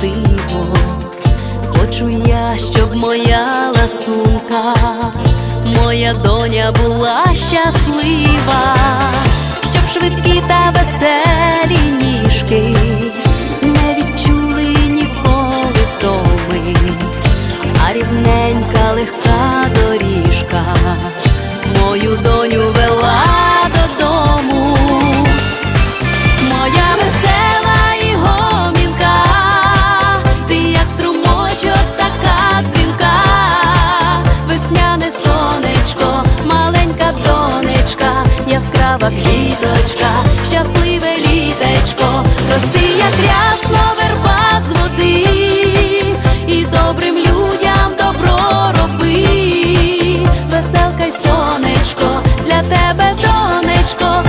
диво, хочу я, щоб моя ласунка, моя доня була щаслива, щоб швидкі та веселі ніжки не відчули ніколи втоми, а рівненька легка доріжка, мою доню. Квіточка, щасливе літечко, рости, як рясно верба з води, і добрим людям добро роби, веселка й сонечко, для тебе, донечко,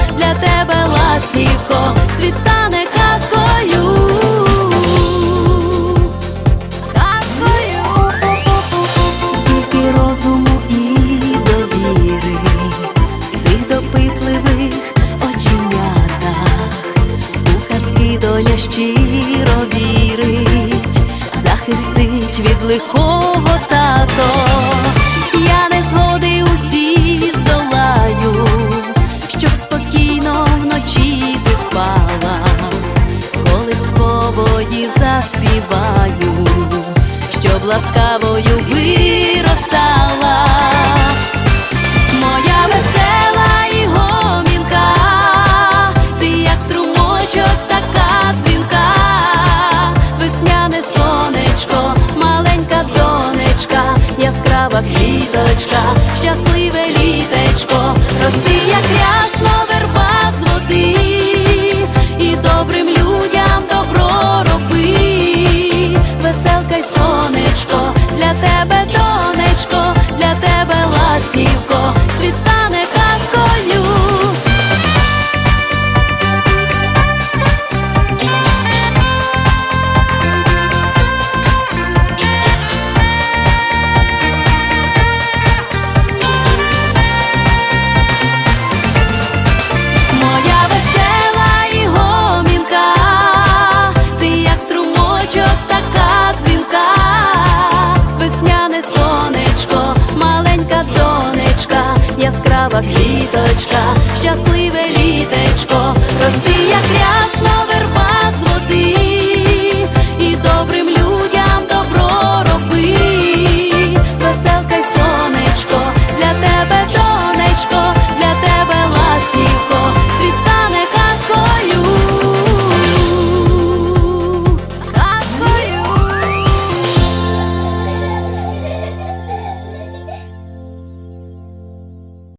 щиро вірить, захистить від лихого тато. Я не згоди усі здолаю, щоб спокійно вночі ти спала, коли споводі заспіваю, щоб ласкавою виростала. Квіточка, яскрава квіточка,